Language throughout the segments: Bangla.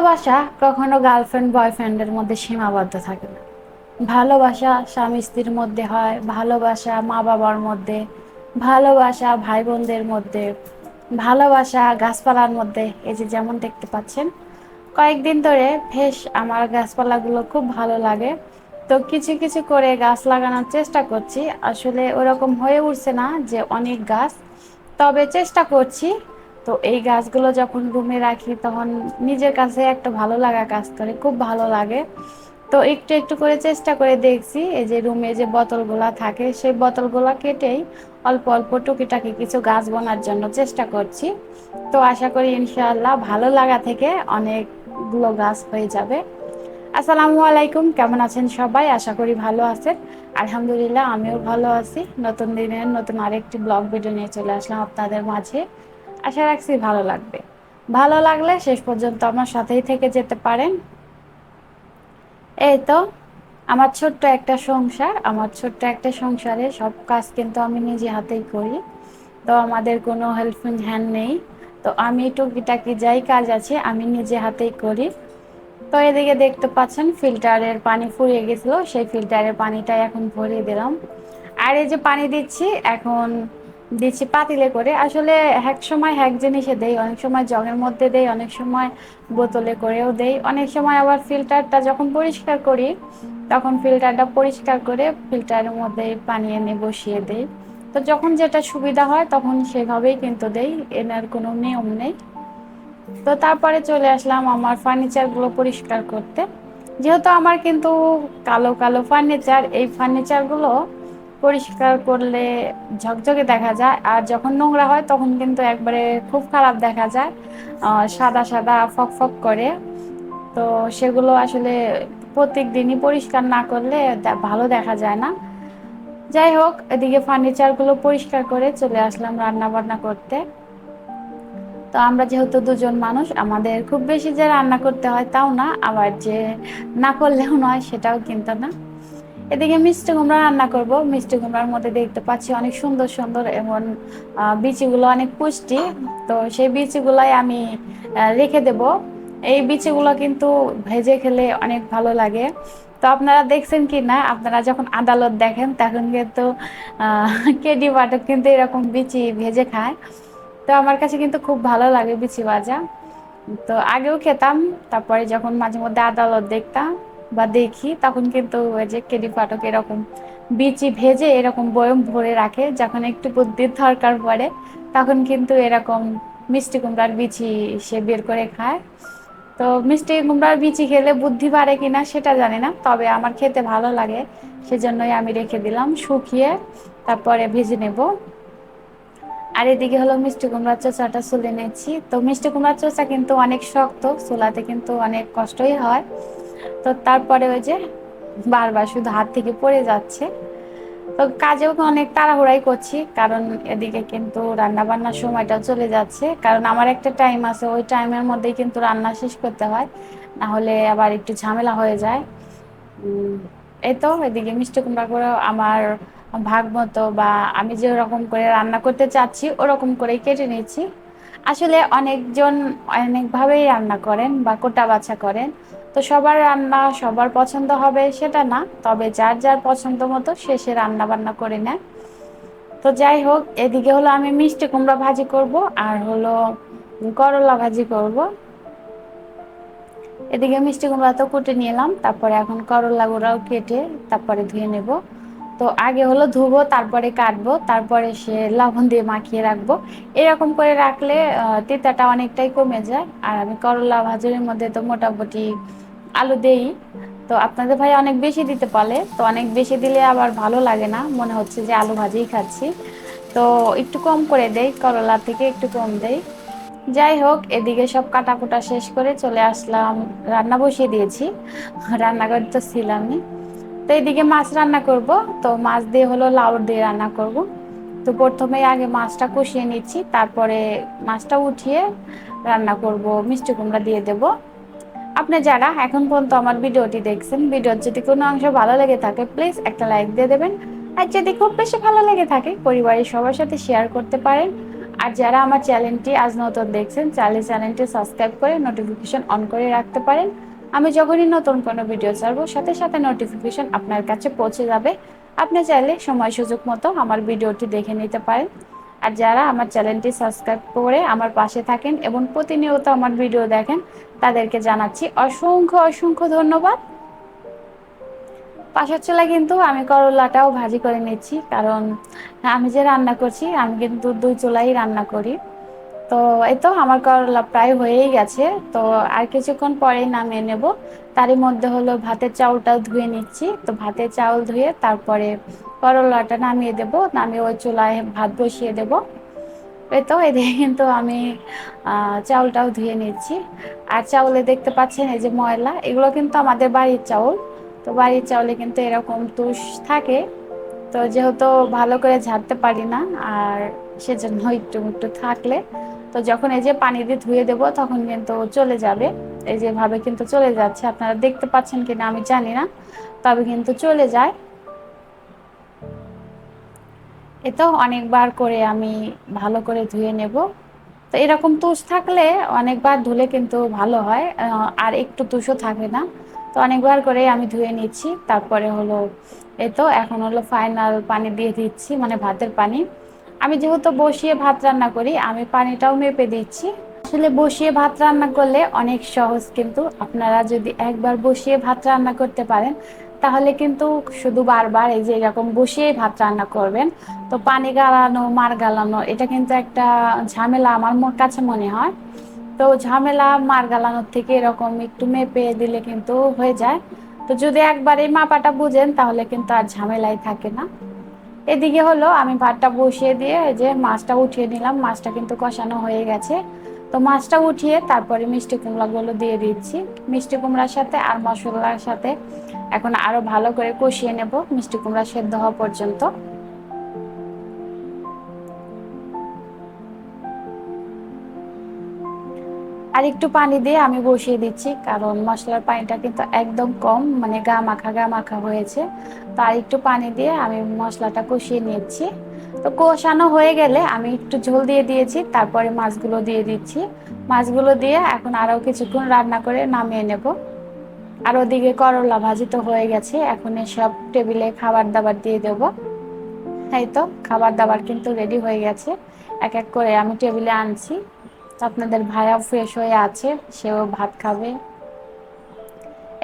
ভালোবাসা কখনো গার্লফ্রেন্ড বয়ফ্রেন্ডের মধ্যে সীমাবদ্ধ থাকে না। ভালোবাসা স্বামী স্ত্রীর মধ্যে হয়, ভালোবাসা মা বাবার মধ্যে, ভালোবাসা ভাই বোনদের মধ্যে, ভালোবাসা গাছপালার মধ্যে। এই যে যেমন দেখতে পাচ্ছেন, কয়েকদিন ধরে বেশ আমার গাছপালাগুলো খুব ভালো লাগে। তো কিছু কিছু করে গাছ লাগানোর চেষ্টা করছি। আসলে ওরকম হয়ে উঠছে না যে অনেক গাছ, তবে চেষ্টা করছি তো এই গাছগুলো যখন রুমে রাখি, তখন নিজের কাছে একটা ভালো লাগা কাজ করে, খুব ভালো লাগে। তো একটু একটু করে চেষ্টা করে দেখছি, এই যে রুমে যে বোতলগুলা থাকে, সেই বোতলগুলো কেটেই অল্প অল্প টুকিটাকি কিছু গাছ বোনার জন্য চেষ্টা করছি। তো আশা করি ইনশাআল্লাহ ভালো লাগা থেকে অনেকগুলো গাছ হয়ে যাবে। আসসালামু আলাইকুম, কেমন আছেন সবাই? আশা করি ভালো আছেন। আলহামদুলিল্লাহ, আমিও ভালো আছি। নতুন দিনের নতুন আরেকটি ব্লগ ভিডিও নিয়ে চলে আসলাম আপনাদের মাঝে। আশা রাখছি ভালো লাগবে। ভালো লাগলে শেষ পর্যন্ত আমার সাথেই থেকে যেতে পারেন। এই তো, আমার ছোট্ট একটা সংসার, আমার ছোট্ট একটা সংসারে সব কাজ কিন্তু আমি নিজে হাতেই করি। তো আমাদের কোনো হেল্পিং হ্যান্ড নেই। তো আমি টুকিটাকি যাই কাজ আছে, আমি নিজে হাতেই করি। তো এদিকে দেখতে পাচ্ছেন ফিল্টারের পানি ফুরিয়ে গেছিল, সেই ফিল্টারের পানিটা এখন ভরিয়ে দিলাম। আর এই যে পানি দিচ্ছি, এখন দিচ্ছি পাতিলে করে। আসলে এক সময় এক জিনিসে দেই, অনেক সময় জগের মধ্যে দেই, অনেক সময় বোতলে করেও দেই। অনেক সময় আবার ফিল্টারটা যখন পরিষ্কার করি, তখন ফিল্টারটা পরিষ্কার করে ফিল্টারের মধ্যে পানি এনে বসিয়ে দেই। তো যখন যেটা সুবিধা হয়, তখন সেভাবেই কিন্তু দেই, এনার কোনো নিয়ম নেই। তো তারপরে চলে আসলাম আমার ফার্নিচারগুলো পরিষ্কার করতে। যেহেতু আমার কিন্তু কালো কালো ফার্নিচার এই ফার্নিচারগুলো পরিষ্কার করলে ঝকঝকে দেখা যায়, আর যখন নোংরা হয় তখন কিন্তু একবারে খুব খারাপ দেখা যায় সাদা সাদা ফক ফক করে। তো সেগুলো আসলে প্রত্যেক দিনই পরিষ্কার না করলে ভালো দেখা যায় না। যাই হোক, এদিকে ফার্নিচারগুলো পরিষ্কার করে চলে আসলাম রান্না বান্না করতে। তো আমরা যেহেতু দুজন মানুষ, আমাদের খুব বেশি যে রান্না করতে হয় তাও না, আবার যে না করলেও নয় সেটাও কিন্তু না। এদিকে মিষ্টি কুমড়া রান্না করব। মিষ্টি কুমড়ার মধ্যে দেখতে পাচ্ছি অনেক সুন্দর সুন্দর এবং বিচিগুলো অনেক পুষ্টি। তো সেই বিচিগুলাই আমি রেখে দেব। এই বিচিগুলো কিন্তু ভেজে খেলে অনেক ভালো লাগে। তো আপনারা দেখছেন কি না, আপনারা যখন আদালত দেখেন, তখন কিন্তু কেডি বাটক কিন্তু এরকম বিচি ভেজে খায়। তো আমার কাছে কিন্তু খুব ভালো লাগে বিচি ভাজা। তো আগেও খেতাম, তারপরে যখন মাঝে মধ্যে আদালত দেখতাম বা দেখি, তখন কিন্তু ওই যে কেডি ফাটক এরকম বিচি ভেজে এরকম বয়ম ভরে রাখে, যখন একটু বুদ্ধির দরকার পড়ে, তখন কিন্তু এরকম মিষ্টি কুমড়ার বিচি সে বের করে খায়। তো মিষ্টি কুমড়ার বিচি খেলে বুদ্ধি বাড়ে কিনা সেটা জানি না, তবে আমার খেতে ভালো লাগে, সেজন্যই আমি রেখে দিলাম, শুকিয়ে তারপরে ভেজে নেব। আর এদিকে হলো মিষ্টি কুমড়ার চোচাটা চুলে নিচ্ছি। তো মিষ্টি কুমড়ার চোচা কিন্তু অনেক শক্ত চুলাতে কিন্তু অনেক কষ্টই হয়। তো তারপরে ওই যে বারবার শুধু হাত থেকে পড়ে যাচ্ছে। তো কাজেও অনেক তাড়াহুড়াই করছি, কারণ এদিকে কিন্তু রান্না বান্নার সময়টা চলে যাচ্ছে। কারণ আমার একটা টাইম আছে, ওই টাইমের মধ্যেই কিন্তু রান্না শেষ করতে হয়। না হলে আবার একটু ঝামেলা হয়ে যায়। এই তো এদিকে মিষ্টি কুমড়া করে আমার ভাগ মতো বা আমি যে রকম করে রান্না করতে চাচ্ছি, ওরকম করেই কেটে নিচ্ছি। আসলে অনেকজন অনেকভাবেই রান্না করেন বা কোটা বাছা করেন। তো সবার রান্না সবার পছন্দ হবে সেটা না, তবে যার যার পছন্দ মতো সে সে রান্না বান্না করে নেয়। তো যাই হোক, এদিকে হলো আমি মিষ্টি কুমড়া ভাজি করব আর হলো করলা ভাজি করব। এদিকে মিষ্টি কুমড়া তো কুটে নিলাম, তারপরে এখন করলা গুঁড়াও কেটে তারপরে ধুয়ে নেব। তো আগে হলো ধুবো, তারপরে কাটবো, তারপরে সে লবণ দিয়ে মাখিয়ে রাখব। এরকম করে রাখলে তিতাটা অনেকটাই কমে যায়। আর আমি করলা ভাজুরের মধ্যে তো মোটামুটি আলু দেই। তো আপনাদের ভাই অনেক বেশি দিতে পারে তো অনেক বেশি দিলে আবার ভালো লাগে না। মনে হচ্ছে যে আলু ভাজিই খাচ্ছি। তো একটু কম করে দেই, করলা থেকে একটু কম দেই। যাই হোক, এদিকে সব কাটাকুটা শেষ করে চলে আসলাম। রান্না বসিয়ে দিয়েছি। রান্নাঘর তো ছিলামই। তো এদিকে মাছ রান্না করব। তো মাছ দিয়ে হলো লাউ দিয়ে রান্না করব। তো প্রথমে আগে মাছটা কষিয়ে নিচ্ছি, তারপরে মাছটা উঠিয়ে রান্না করব, মিষ্টি কুমড়া দিয়ে দেব। আপনি যারা এখন পর্যন্ত আমার ভিডিওটি দেখছেন, ভিডিওর যদি কোনো অংশ ভালো লেগে থাকে প্লিজ একটা লাইক দিয়ে দেবেন। আর যদি খুব বেশি ভালো লেগে থাকে, পরিবারের সবার সাথে শেয়ার করতে পারেন। আর যারা আমার চ্যানেলটি আজ নতুন দেখছেন চ্যানেলটি সাবস্ক্রাইব করে নোটিফিকেশন অন করে রাখতে পারেন। আমি যখনই নতুন কোনো ভিডিও ছাড়বো, সাথে সাথে নোটিফিকেশন আপনার কাছে পৌঁছে যাবে। আপনি চাইলে সময় সুযোগ মতো আমার ভিডিওটি দেখে নিতে পারেন। আর যারা আমার চ্যানেলটি সাবস্ক্রাইব করে আমার পাশে থাকেন এবং প্রতিনিয়ত আমার ভিডিও দেখেন, তাদেরকে জানাচ্ছি অসংখ্য অসংখ্য ধন্যবাদ। পাশের চুলা কিন্তু আমি করলাটাও ভাজি করে নিচ্ছি, কারণ আমি যে রান্না করছি, আমি কিন্তু দুই চুলাই রান্না করি। তো এই তো আমার করলা প্রায় হয়েই গেছে। তো আর কিছুক্ষণ পরেই নামিয়ে নেব। তারই মধ্যে হলো ভাতের চাউলটাও ধুয়ে নিচ্ছি। তো ভাতের চাউল ধুয়ে তারপরে করলাটা নামিয়ে দেব। নামিয়ে ওই চুলায় ভাত বসিয়ে দেব। এই তো এদিকে কিন্তু আমি চাউলটাও ধুয়ে নিচ্ছি। আর চাউলে দেখতে পাচ্ছেন এই যে ময়লা, এগুলো কিন্তু আমাদের বাড়ির চাউল। তো বাড়ির চাউলে কিন্তু এরকম তুষ থাকে। তো যেহেতু ভালো করে ঝাড়তে পারি না, আর সেজন্য একটু একটু থাকলে তো যখন এই যে পানি দিয়ে ধুয়ে দেব, তখন কিন্তু চলে যাবে। এই যেভাবে কিন্তু চলে যাচ্ছে। আপনারা দেখতে পাচ্ছেন কিনা আমি জানি না, তবে কিন্তু চলে যায়। এতো অনেকবার করে আমি ভালো করে ধুয়ে নেব। তো এরকম তুষ থাকলে অনেকবার ধুলে কিন্তু ভালো হয়। আর একটু তুষও থাকে না। তো অনেকবার করে আমি ধুয়ে নিচ্ছি। তারপরে হলো এই তো এখন হলো ফাইনাল পানি দিয়ে দিচ্ছি মানে ভাতের পানি। আমি যেহেতু বসিয়ে ভাত রান্না করি, আমি পানিটাও মেপে দিচ্ছি। আসলে বসিয়ে ভাত রান্না করলে অনেক সহজ কিন্তু। আপনারা যদি একবার বসিয়ে ভাত রান্না করতে পারেন, তাহলে কিন্তু শুধু বারবার এই যে এরকম বসিয়ে ভাত রান্না করবেন। তো পানি গালানো মার গালানো, এটা কিন্তু একটা ঝামেলা আমার কাছে মনে হয়। তো ঝামেলা, মার গালানোর থেকে এরকম একটু মেপে দিলে কিন্তু হয়ে যায়। তো যদি একবার এই মাপাটা বুঝেন, তাহলে কিন্তু আর ঝামেলাই থাকে না। এদিকে হলো আমি ভাতটা বসিয়ে দিয়ে যে মাছটা উঠিয়ে নিলাম, মাছটা কিন্তু কষানো হয়ে গেছে। তো মাছটা উঠিয়ে তারপরে মিষ্টি কুমড়াগুলো দিয়ে দিচ্ছি। মিষ্টি কুমড়ার সাথে আর মশলার সাথে এখন আরও ভালো করে কষিয়ে নেব। মিষ্টি কুমড়া সেদ্ধ হওয়া পর্যন্ত। আর একটু পানি দিয়ে আমি বসিয়ে দিচ্ছি, কারণ মশলার পানিটা কিন্তু একদম কম মানে গা মাখা গা মাখা হয়েছে। তো আর একটু পানি দিয়ে আমি মশলাটা কষিয়ে নিচ্ছি। তো কষানো হয়ে গেলে আমি একটু ঝোল দিয়ে দিয়েছি, তারপরে মাছগুলো দিয়ে দিচ্ছি। মাছগুলো দিয়ে এখন আরও কিছুক্ষণ রান্না করে নামিয়ে নেব। আর ওদিকে করলা ভাজি তো হয়ে গেছে, এখন সব টেবিলে খাবার দাবার দিয়ে দেবো। তাই তো, খাবার দাবার কিন্তু রেডি হয়ে গেছে। এক এক করে আমি টেবিলে আনছি। আপনাদের ভাইয়া ফ্রেশ হয়ে আছে, সেও ভাত খাবে।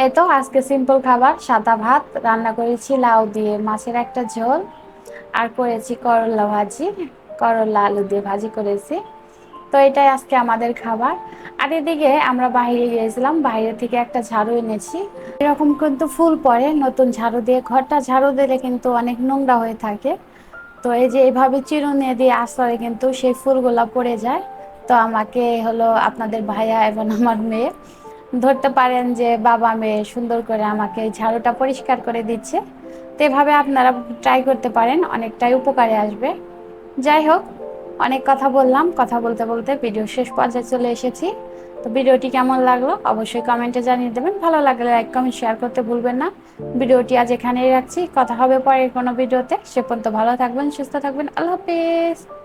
এই তো আজকে সিম্পল খাবার, সাদা ভাত, রান্না করেছি লাউ দিয়ে, মাছের একটা ঝোল, আর করেছি করলা ভাজি, করলা আলু দিয়ে ভাজি করেছি। তো এটাই আজকে আমাদের খাবার। আর এদিকে আমরা বাইরে গিয়েছিলাম, বাইরে থেকে একটা ঝাড়ু এনেছি। এরকম কিন্তু ফুল পড়ে, নতুন ঝাড়ু দিয়ে, ঘরটা ঝাড়ু দিলে কিন্তু অনেক নোংরা হয়ে থাকে। তো এই যে এইভাবে চিরুনি দিয়ে আসলে কিন্তু সেই ফুলগুলা পড়ে যায়। তো আমাকে হলো আপনাদের ভাইয়া এবং আমার মেয়ে ধরতে পারেন যে বাবা মেয়ে সুন্দর করে আমাকে ঝাড়ুটা পরিষ্কার করে দিচ্ছে। তো এভাবে আপনারা ট্রাই করতে পারেন, অনেকটাই উপকারে আসবে। যাই হোক, অনেক কথা বললাম, কথা বলতে বলতে ভিডিও শেষ পর্যায়ে চলে এসেছি। তো ভিডিওটি কেমন লাগল অবশ্যই কমেন্টে জানিয়ে দেবেন। ভালো লাগলে লাইক কমেন্ট শেয়ার করতে ভুলবেন না। ভিডিওটি আজ এখানেই রাখছি। কথা হবে পরের কোনো ভিডিওতে। সে পর্যন্ত ভালো থাকবেন, সুস্থ থাকবেন। আল্লাহ হাফেজ।